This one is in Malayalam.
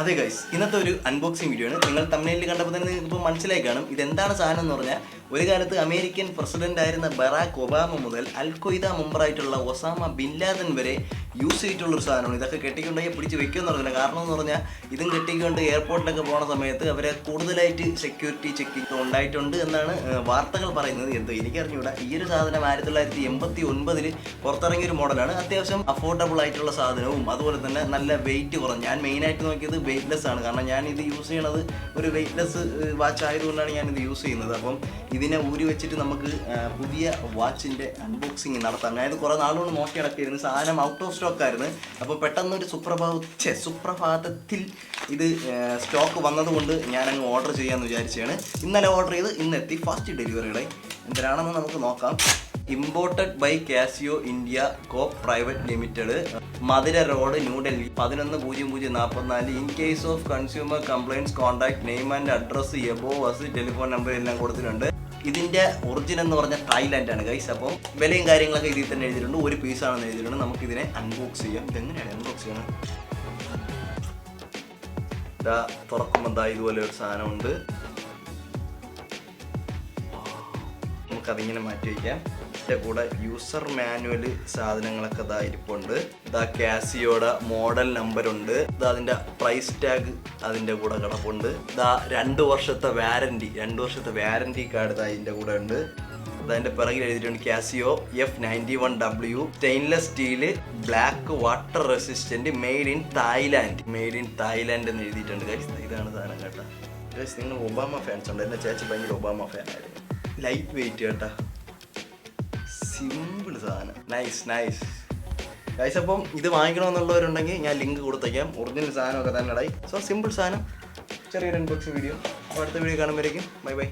അതെ ഗൈസ് ഇന്നത്തെ ഒരു അൺബോക്സിംഗ് വീഡിയോ ആണ്. നിങ്ങൾ തമിഴ്നാട്ടിൽ കണ്ടപ്പോൾ തന്നെ നിങ്ങൾക്ക് ഇപ്പോൾ മനസ്സിലായി കാണും. ഇതെന്താണ് സാധനം എന്ന് പറഞ്ഞാൽ ഒരു കാലത്ത് അമേരിക്കൻ പ്രസിഡന്റ് ആയിരുന്ന ബറാക്ക് ഒബാമ മുതൽ അൽ മെമ്പറായിട്ടുള്ള ഒസാമ ബിൻ ലാദൻ വരെ യൂസ് ചെയ്തിട്ടുള്ള ഒരു സാധനമാണ്. ഇതൊക്കെ കെട്ടിക്കൊണ്ടെങ്കിൽ പിടിച്ച് വെക്കുമെന്ന് പറഞ്ഞില്ല. കാരണം എന്ന് പറഞ്ഞാൽ ഇതും കെട്ടിക്കൊണ്ട് എയർപോർട്ടിലൊക്കെ പോണ സമയത്ത് അവരെ കൂടുതലായിട്ട് സെക്യൂരിറ്റി ചെക്കിങ് ഉണ്ടായിട്ടുണ്ട് എന്നാണ് വാർത്തകൾ പറയുന്നത്. എന്തോ എനിക്കറിഞ്ഞൂടാ. ഈ ഒരു സാധനം ആയിരത്തി തൊള്ളായിരത്തി എൺപത്തി ഒൻപതിൽ പുറത്തിറങ്ങിയ ഒരു മോഡലാണ്. അത്യാവശ്യം അഫോർഡബിൾ ആയിട്ടുള്ള സാധനവും അതുപോലെ തന്നെ നല്ല വെയിറ്റ് കുറഞ്ഞു ഞാൻ മെയിനായിട്ട് നോക്കിയത് വെയിറ്റ്ലെസ് ആണ്. കാരണം ഞാൻ ഇത് യൂസ് ചെയ്യണത് ഒരു വെയിറ്റ്ലെസ് വാച്ച് ആയതുകൊണ്ടാണ് ഞാൻ ഇത് യൂസ് ചെയ്യുന്നത്. അപ്പം ഇതിനെ ഊരി വെച്ചിട്ട് നമുക്ക് പുതിയ വാച്ചിന്റെ അൺബോക്സിങ് നടത്താം. അതായത് കുറേ നാളുകൊണ്ട് നോക്കി നടക്കിയിരുന്നു സാധനം ഔട്ട് ഓഫ് സ്റ്റോക്ക് ആയിരുന്നു. അപ്പോൾ പെട്ടെന്ന് ഒരു സുപ്രഭാത സുപ്രഭാതത്തിൽ ഇത് സ്റ്റോക്ക് വന്നതുകൊണ്ട് ഞാനങ്ങ് ഓർഡർ ചെയ്യാമെന്ന് വിചാരിച്ചാണ് ഇന്നലെ ഓർഡർ ചെയ്ത് ഇന്നെത്തി. ഫസ്റ്റ് ഡെലിവറിയുടെ എന്തിനാണെന്ന് നമുക്ക് നോക്കാം. Imported by Casio India co private limited Mathura road New Delhi പതിനൊന്ന് പൂജ്യം പൂജ്യം നാൽപ്പത്തിനാല് in case of consumer complaints contact name and address above was telephone number എല്ലാം കൊടുത്തിട്ടുണ്ട്. ഇതിന്റെ ഒറിജിനൽ എന്ന് പറഞ്ഞ തായ്ലാൻഡ് ആണ് ഗൈസ് അപ്പോൾ വിലയും കാര്യങ്ങളൊക്കെ ഇതിൽ തന്നെ എഴുതിയിട്ടുണ്ട്. ഒരു പീസാണെന്ന് എഴുതിയിട്ടുണ്ട്. നമുക്ക് ഇതിനെ അൺബോക്സ് ചെയ്യാം. ഇതെങ്ങനെയാണ് അൺബോക്സ് ചെയ്യണം ഇതാ തുറക്കുമ്പോൾ ദാ ഇതുപോലെ ഒരു സാധനമുണ്ട്. നമുക്കതിങ്ങനെ മാറ്റി വയ്ക്കാം. ഇതിന്റെ കൂടെ യൂസർ മാനുവൽ സാധനങ്ങളൊക്കെ ഇതാ ഇരിപ്പുണ്ട്. ഇതാ കാസിയോടെ മോഡൽ നമ്പർ ഉണ്ട്. ഇതാ അതിന്റെ പ്രൈസ് ടാഗ് അതിന്റെ കൂടെ കിടപ്പുണ്ട്. ഇതാ രണ്ട് വർഷത്തെ വാരണ്ടി രണ്ട് വർഷത്തെ വാരണ്ടി കാർഡ് ഇതാ ഇതിന്റെ കൂടെ ഉണ്ട്. അതിന്റെ പിറകിൽ എഴുതിയിട്ടുണ്ട് Casio F ninety one W stainless steel black water resistant made in Thailand made in Thailand എന്ന് എഴുതിയിട്ടുണ്ട്. ഇതാണ് സാധനം കേട്ടോ. നിങ്ങൾ ഒബാമ ഫാൻസ് ഉണ്ട്? എന്റെ ചേച്ചി ഭയങ്കര ഒബാമ ഫാൻ ആയിരുന്നു. ലൈറ്റ് വെയിറ്റ് കേട്ടാ സിമ്പിൾ സാധനം. നൈസ് നൈസ് ഗൈസ് അപ്പം ഇത് വാങ്ങിക്കണമെന്നുള്ളവരുണ്ടെങ്കിൽ ഞാൻ ലിങ്ക് കൊടുത്തേക്കാം. ഒറിജിനൽ സാധനമൊക്കെ തന്നെ ഇടായി. സോ സിമ്പിൾ സാധനം. ചെറിയൊരു അൺബോക്സിങ് വീഡിയോ അപ്പോൾ അടുത്ത വീഡിയോ കാണുമ്പോഴേക്കും. Bye bye